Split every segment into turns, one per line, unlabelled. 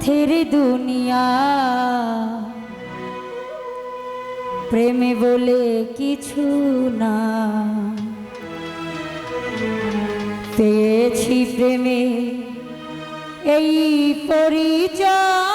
পথের দুনিয়া। প্রেমে বলে কিছু না। পেয়েছি প্রেমে এই পরিচয়।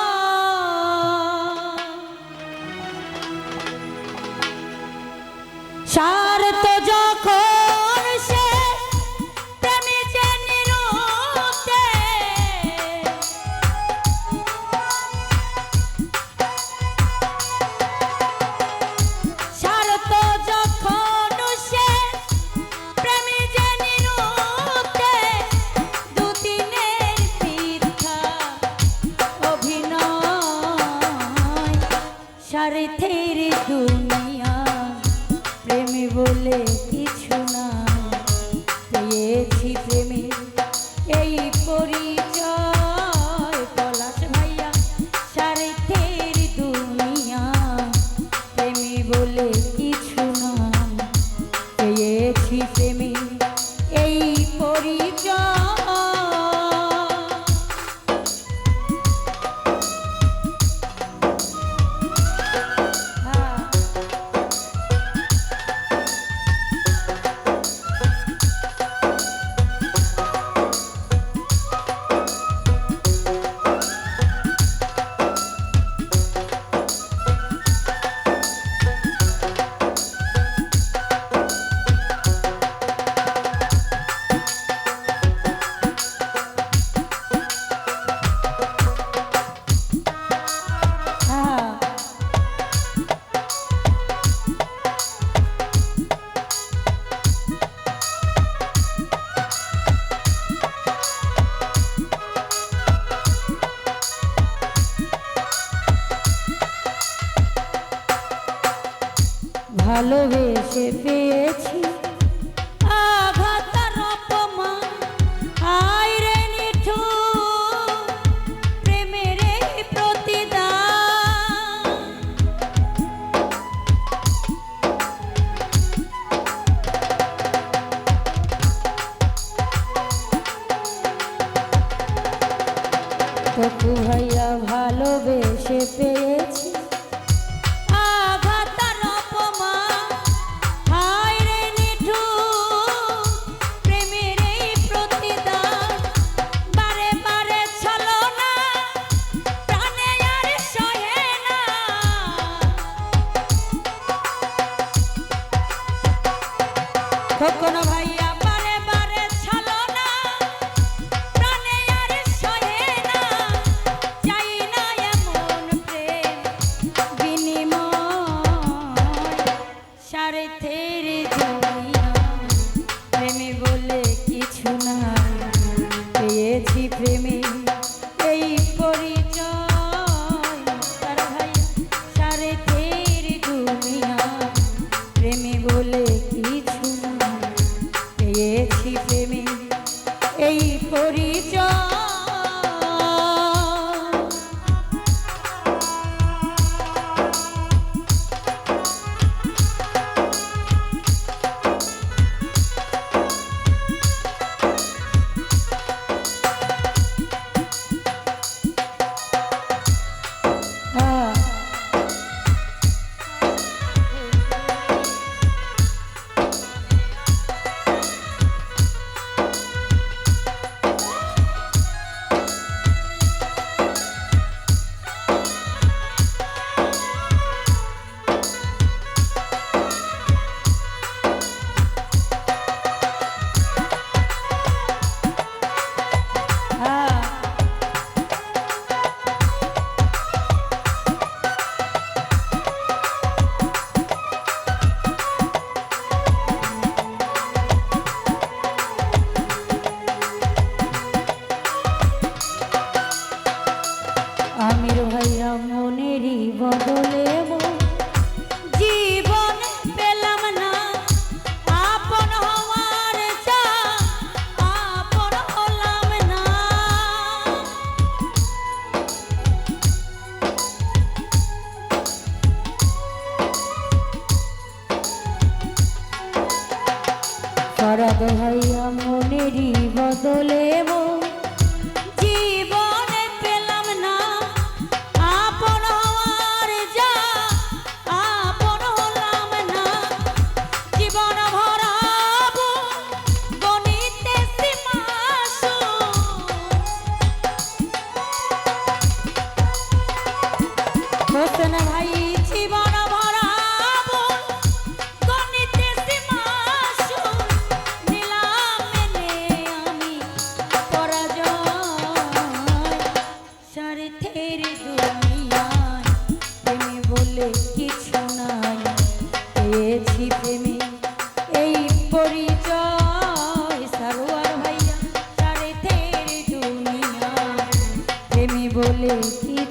ভালোবেসে পেয়েছি প্রেমের ভাইয়া ভালোবেসে পেয়েছে কখনো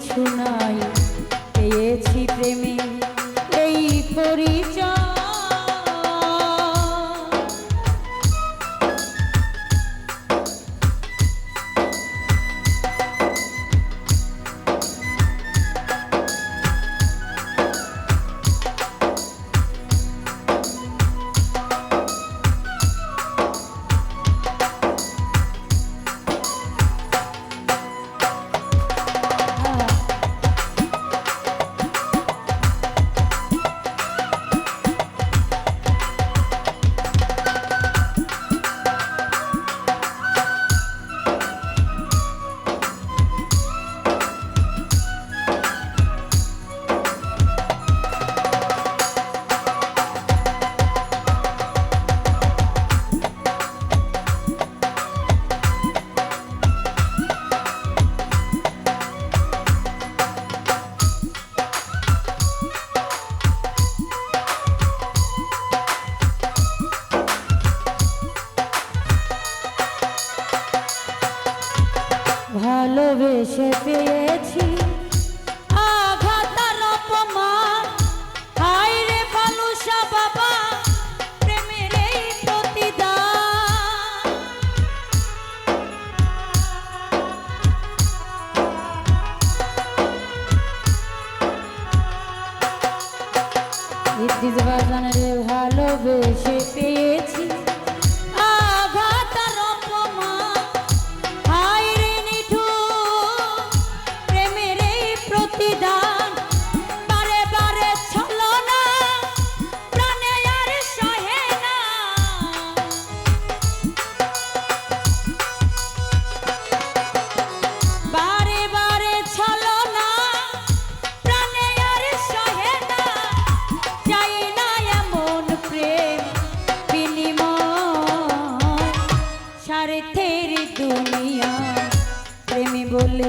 কিছু নাই পেয়েছি প্রেমে এই পরিচয়। ভালোবেসে বলে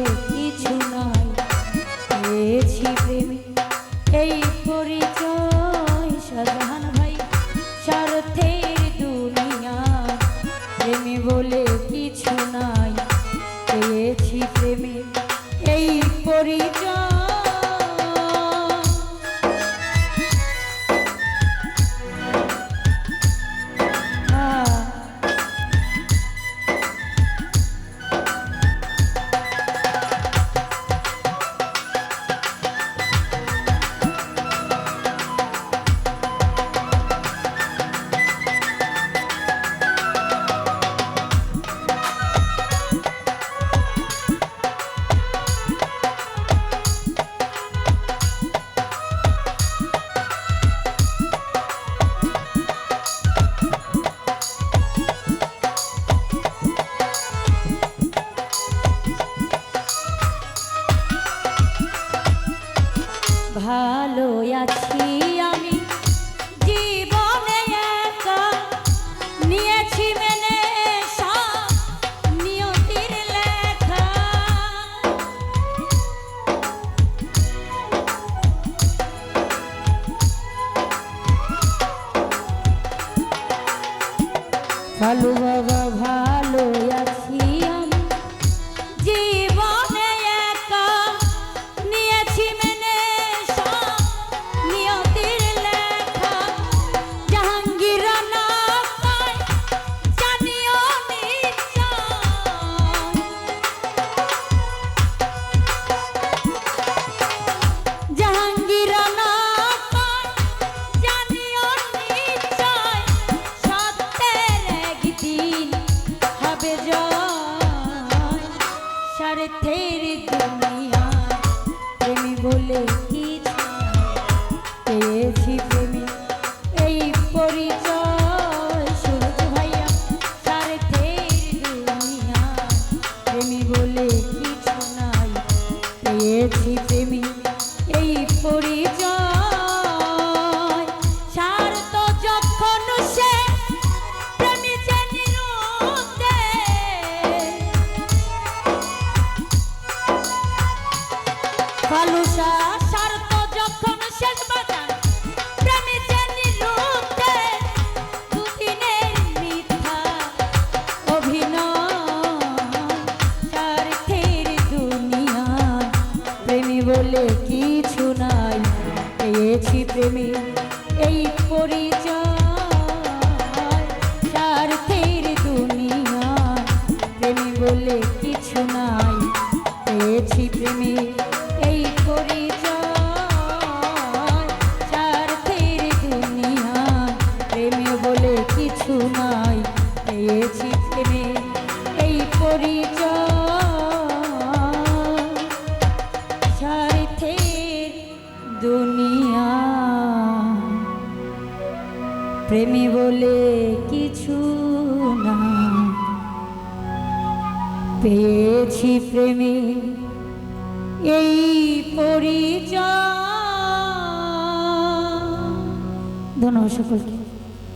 起。স্বার্থে দুনিয়া। প্রেমী বলে কিছু না। পেয়েছি প্রেমী এই পরিচয়। ধন্যবাদ সকলকে।